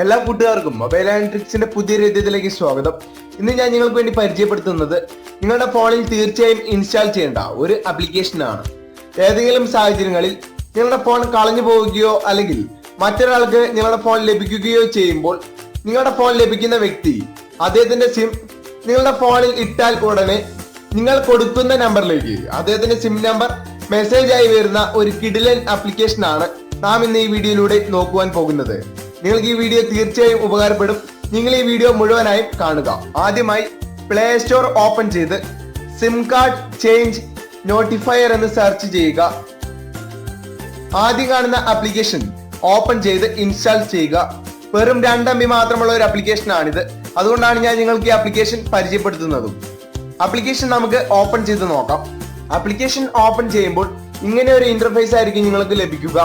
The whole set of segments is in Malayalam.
എല്ലാ കൂട്ടുകാർക്കും മൊബൈൽ ആൻഡ് ട്രിക്സിന്റെ പുതിയ രീതിയിലേക്ക് സ്വാഗതം. ഇന്ന് ഞാൻ നിങ്ങൾക്ക് വേണ്ടി പരിചയപ്പെടുത്തുന്നത് നിങ്ങളുടെ ഫോണിൽ തീർച്ചയായും ഇൻസ്റ്റാൾ ചെയ്യേണ്ട ഒരു ആപ്ലിക്കേഷനാണ് ഏതെങ്കിലും സാഹചര്യങ്ങളിൽ നിങ്ങളുടെ ഫോൺ കളഞ്ഞു പോവുകയോ അല്ലെങ്കിൽ മറ്റൊരാൾക്ക് നിങ്ങളുടെ ഫോൺ ലഭിക്കുകയോ ചെയ്യുമ്പോൾ നിങ്ങളുടെ ഫോൺ ലഭിക്കുന്ന വ്യക്തി അദ്ദേഹത്തിന്റെ സിം നിങ്ങളുടെ ഫോണിൽ ഇട്ടാൽ ഉടനെ നിങ്ങൾ കൊടുക്കുന്ന നമ്പറിലേക്ക് അദ്ദേഹത്തിന്റെ സിം നമ്പർ മെസ്സേജ് ആയി വരുന്ന ഒരു കിഡിലൻ ആപ്ലിക്കേഷൻ ആണ് നാം ഇന്ന് ഈ വീഡിയോയിലൂടെ നോക്കുവാൻ പോകുന്നത്. നിങ്ങൾക്ക് ഈ വീഡിയോ തീർച്ചയായും ഉപകാരപ്പെടും. നിങ്ങൾ ഈ വീഡിയോ മുഴുവനായും കാണുക. ആദ്യമായി പ്ലേ സ്റ്റോർ ഓപ്പൺ ചെയ്ത് സിം കാർഡ് ചേഞ്ച് നോട്ടിഫയർ എന്ന് സെർച്ച് ചെയ്യുക. ആദ്യം കാണുന്ന ആപ്ലിക്കേഷൻ ഓപ്പൺ ചെയ്ത് ഇൻസ്റ്റാൾ ചെയ്യുക. വെറും രണ്ട് ബി മാത്രമുള്ള ഒരു ആപ്ലിക്കേഷൻ ആണിത്. അതുകൊണ്ടാണ് ഞാൻ നിങ്ങൾക്ക് ഈ ആപ്ലിക്കേഷൻ പരിചയപ്പെടുത്തുന്നതും. ആപ്ലിക്കേഷൻ നമുക്ക് ഓപ്പൺ ചെയ്ത് നോക്കാം. ആപ്ലിക്കേഷൻ ഓപ്പൺ ചെയ്യുമ്പോൾ ഇങ്ങനെ ഒരു ഇന്റർഫേസ് ആയിരിക്കും നിങ്ങൾക്ക് ലഭിക്കുക.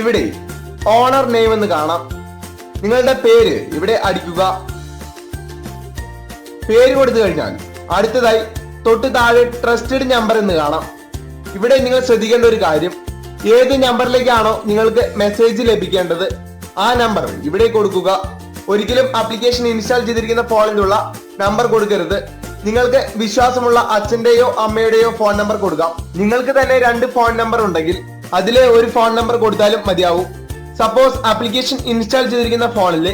ഇവിടെ ഓണർ നെയിം എന്ന് കാണാം. നിങ്ങളുടെ പേര് ഇവിടെ അടിക്കുക. പേര് കൊടുത്തു കഴിഞ്ഞാൽ അടുത്തതായി തൊട്ട് താഴെ ട്രസ്റ്റഡ് നമ്പർ എന്ന് കാണാം. ഇവിടെ നിങ്ങൾ ശ്രദ്ധിക്കേണ്ട ഒരു കാര്യം ഏത് നമ്പറിലേക്കാണോ നിങ്ങൾക്ക് മെസ്സേജ് ലഭിക്കേണ്ടത് ആ നമ്പർ ഇവിടെ കൊടുക്കുക. ഒരിക്കലും ആപ്ലിക്കേഷൻ ഇൻസ്റ്റാൾ ചെയ്തിരിക്കുന്ന ഫോണിലുള്ള നമ്പർ കൊടുക്കരുത്. നിങ്ങൾക്ക് വിശ്വാസമുള്ള അച്ഛന്റെയോ അമ്മയുടെയോ ഫോൺ നമ്പർ കൊടുക്കാം. നിങ്ങൾക്ക് തന്നെ രണ്ട് ഫോൺ നമ്പർ ഉണ്ടെങ്കിൽ അതിലെ ഒരു ഫോൺ നമ്പർ കൊടുത്താലും മതിയാവും. സപ്പോസ് ആപ്ലിക്കേഷൻ ഇൻസ്റ്റാൾ ചെയ്തിരിക്കുന്ന ഫോണിൽ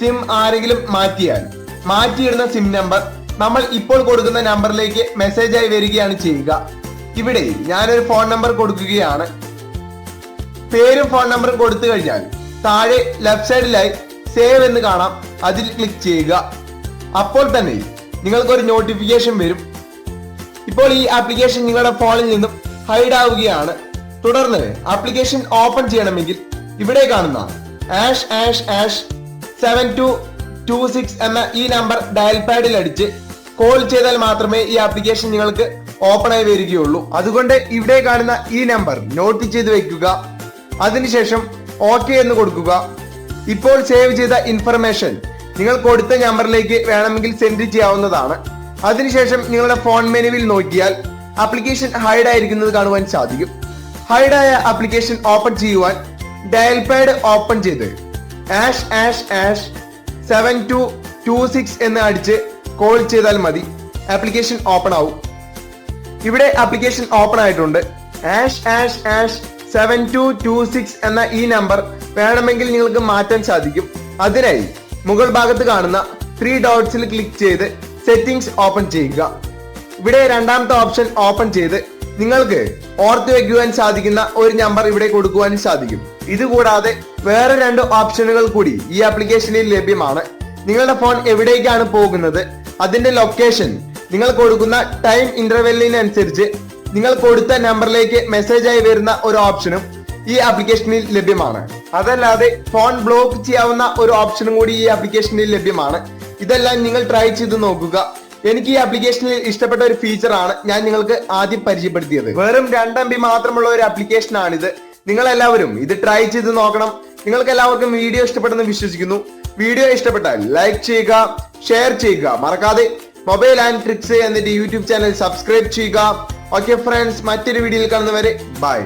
സിം ആരെങ്കിലും മാറ്റിയാൽ മാറ്റിയിടുന്ന സിം നമ്പർ നമ്മൾ ഇപ്പോൾ കൊടുക്കുന്ന നമ്പറിലേക്ക് മെസ്സേജ് ആയി വരികയാണ് ചെയ്യുക. ഇവിടെ ഞാനൊരു ഫോൺ നമ്പർ കൊടുക്കുകയാണ്. പേരും ഫോൺ നമ്പറും കൊടുത്തു കഴിഞ്ഞാൽ താഴെ ലെഫ്റ്റ് സൈഡിലായി സേവ് എന്ന് കാണാം. അതിൽ ക്ലിക്ക് ചെയ്യുക. അപ്പോൾ തന്നെ നിങ്ങൾക്കൊരു നോട്ടിഫിക്കേഷൻ വരും. ഇപ്പോൾ ഈ ആപ്ലിക്കേഷൻ നിങ്ങളുടെ ഫോണിൽ നിന്നും ഹൈഡ് ആവുകയാണ്. തുടർന്ന് ആപ്ലിക്കേഷൻ ഓപ്പൺ ചെയ്യണമെങ്കിൽ ഇവിടെ കാണുന്ന hash hash hash seven two two six എന്ന ഈ നമ്പർ ഡയൽ പാഡിൽ അടിച്ച് കോൾ ചെയ്താൽ മാത്രമേ ഈ ആപ്ലിക്കേഷൻ നിങ്ങൾക്ക് ഓപ്പൺ ആയി വരികയുള്ളൂ. അതുകൊണ്ട് ഇവിടെ കാണുന്ന ഈ നമ്പർ നോട്ട് ചെയ്ത് വെക്കുക. അതിനുശേഷം ഓക്കെ എന്ന് കൊടുക്കുക. ഇപ്പോൾ സേവ് ചെയ്ത ഇൻഫർമേഷൻ നിങ്ങൾ കൊടുത്ത നമ്പറിലേക്ക് വേണമെങ്കിൽ സെൻഡ് ചെയ്യാവുന്നതാണ്. അതിനുശേഷം നിങ്ങളുടെ ഫോൺ മെനുവിൽ നോക്കിയാൽ ആപ്ലിക്കേഷൻ ഹൈഡ് ആയിരിക്കുന്നത് കാണുവാൻ സാധിക്കും. ഹൈഡായ ആപ്ലിക്കേഷൻ ഓപ്പൺ ചെയ്യുവാൻ ഡയൽ പാഡ് ഓപ്പൺ ചെയ്ത്. Hash hash hash. Seven two two six എന്ന് അടിച്ച് കോൾ ചെയ്താൽ മതി. ആപ്ലിക്കേഷൻ ഓപ്പൺ ആവും. ഇവിടെ ആപ്ലിക്കേഷൻ ഓപ്പൺ ആയിട്ടുണ്ട്. Hash hash hash. Seven two two six എന്ന ഈ നമ്പർ വേണമെങ്കിൽ നിങ്ങൾക്ക് മാറ്റാൻ സാധിക്കും. അതിനായി മുകൾ ഭാഗത്ത് കാണുന്ന ത്രീ ഡോട്ട്സിൽ ക്ലിക്ക് ചെയ്ത് സെറ്റിംഗ്സ് ഓപ്പൺ ചെയ്യുക. ഇവിടെ രണ്ടാമത്തെ ഓപ്ഷൻ ഓപ്പൺ ചെയ്ത് നിങ്ങൾക്ക് ഓർത്തു വയ്ക്കുവാൻ സാധിക്കുന്ന ഒരു നമ്പർ ഇവിടെ കൊടുക്കുവാൻ സാധിക്കും. ഇതുകൂടാതെ വേറെ രണ്ട് ഓപ്ഷനുകൾ കൂടി ഈ ആപ്ലിക്കേഷനിൽ ലഭ്യമാണ്. നിങ്ങളുടെ ഫോൺ എവിടേക്കാണ് പോകുന്നത്? അതിന്റെ ലൊക്കേഷൻ നിങ്ങൾ കൊടുക്കുന്ന ടൈം ഇന്റർവെല്ലിനനുസരിച്ച് നിങ്ങൾ കൊടുത്ത നമ്പറിലേക്ക് മെസ്സേജ് ആയി വരുന്ന ഒരു ഓപ്ഷനും ഈ ആപ്ലിക്കേഷനിൽ ലഭ്യമാണ്. അതല്ലാതെ ഫോൺ ബ്ലോക്ക് ചെയ്യാവുന്ന ഒരു ഓപ്ഷനും കൂടി ഈ ആപ്ലിക്കേഷനിൽ ലഭ്യമാണ്. ഇതെല്ലാം നിങ്ങൾ ട്രൈ ചെയ്ത് നോക്കുക. എനിക്ക് ഈ ആപ്ലിക്കേഷനിൽ ഇഷ്ടപ്പെട്ട ഒരു ഫീച്ചറാണ് ഞാൻ നിങ്ങൾക്ക് ആദ്യം പരിചയപ്പെടുത്തിയത്. വെറും രണ്ട് ബി മാത്രമുള്ള ഒരു ആപ്ലിക്കേഷൻ എല്ലാവരും ഇത് ട്രൈ ചെയ്ത് നോക്കണം. നിങ്ങൾക്ക് എല്ലാവർക്കും വീഡിയോ ഇഷ്ടപ്പെട്ടെന്ന് വിശ്വസിക്കുന്നു. വീഡിയോ ഇഷ്ടപ്പെട്ടാൽ ലൈക്ക് ചെയ്യുക ഷെയർ ചെയ്യുക. മറക്കാതെ മൊബൈൽ ആൻഡ് ട്രിക്സ് എന്നിട്ട് യൂട്യൂബ് ചാനൽ സബ്സ്ക്രൈബ് ചെയ്യുക. ഓക്കെ ഫ്രണ്ട്സ് മറ്റൊരു വീഡിയോയിൽ കാണുന്നവരെ ബൈ